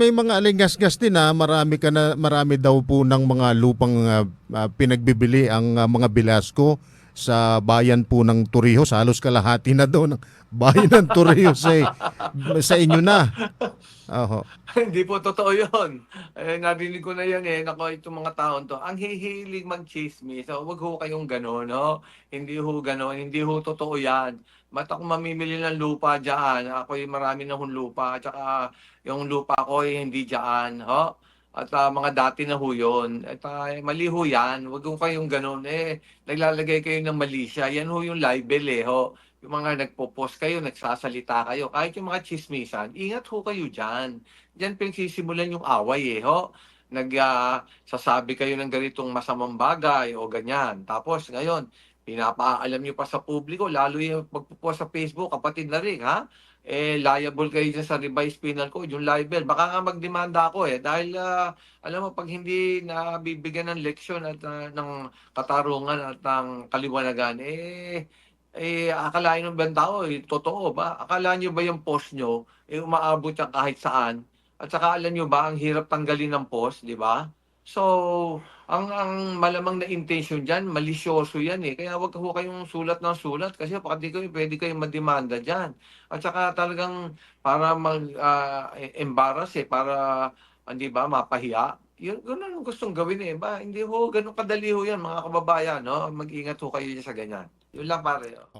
may mga alingasgas din na marami ka na marami daw po ng mga lupang ah, ah, pinagbibili ang ah, mga Bilasco sa bayan po ng Torrijos. Halos kalahati na daw ng bayan ng Torrijos ay sa inyo na. Oho. Hindi po totoo yun. Eh, narinig ko na yan eh. Nako, itong mga taon to. Ang hihilig mag-chismis. So, wag ho kayong gano'n, no? Hindi ho gano'n. Hindi ho totoo yan. Ba't ako mamimili ng lupa dyan? Ako marami na hong lupa. At saka yung lupa ko ay hindi dyan, ho? At ah, mga dati na ho yun. At ah, mali ho yan. Wag ho kayong gano'n. Eh, naglalagay kayo ng mali siya. Yan ho yung libel eh, ho? Yung mga nagpo-post kayo, nagsasalita kayo. Kahit yung mga chismisan, ingat ho kayo dyan. Diyan pinsisimulan yung away eh, ho. Nag, sasabi kayo ng ganitong masamang bagay o ganyan. Tapos ngayon, pinapaalam nyo pa sa publiko, lalo yung pagpupost sa Facebook, kapatid na rin, ha? Eh, liable kayo dyan sa revised penal code, yung libel. Baka nga magdemanda ako eh. Dahil, ah, alam mo, pag hindi nabibigyan ng leksyon at ah, ng katarungan at ng kaliwanagan, eh, eh, akalain ng ibang tao, eh, totoo ba? Akala nyo ba yung post nyo, eh, umaabot yan kahit saan? At saka alam nyo ba, ang hirap tanggalin ng post, di ba? So, ang ang malamang na intention diyan, malisyoso yan eh. Kaya wag ho kayong sulat ng sulat kasi pati kayo pwede kayong mademanda diyan. At saka talagang para mag ah, embarrass eh, para hindi ba mapahiya. Yun, ganun ang gustong gawin eh. Ba, hindi ho, ganun kadali ho yan mga kababayan, no? Mag-ingat ho kayo sa ganyan. Yun lang pare. oh.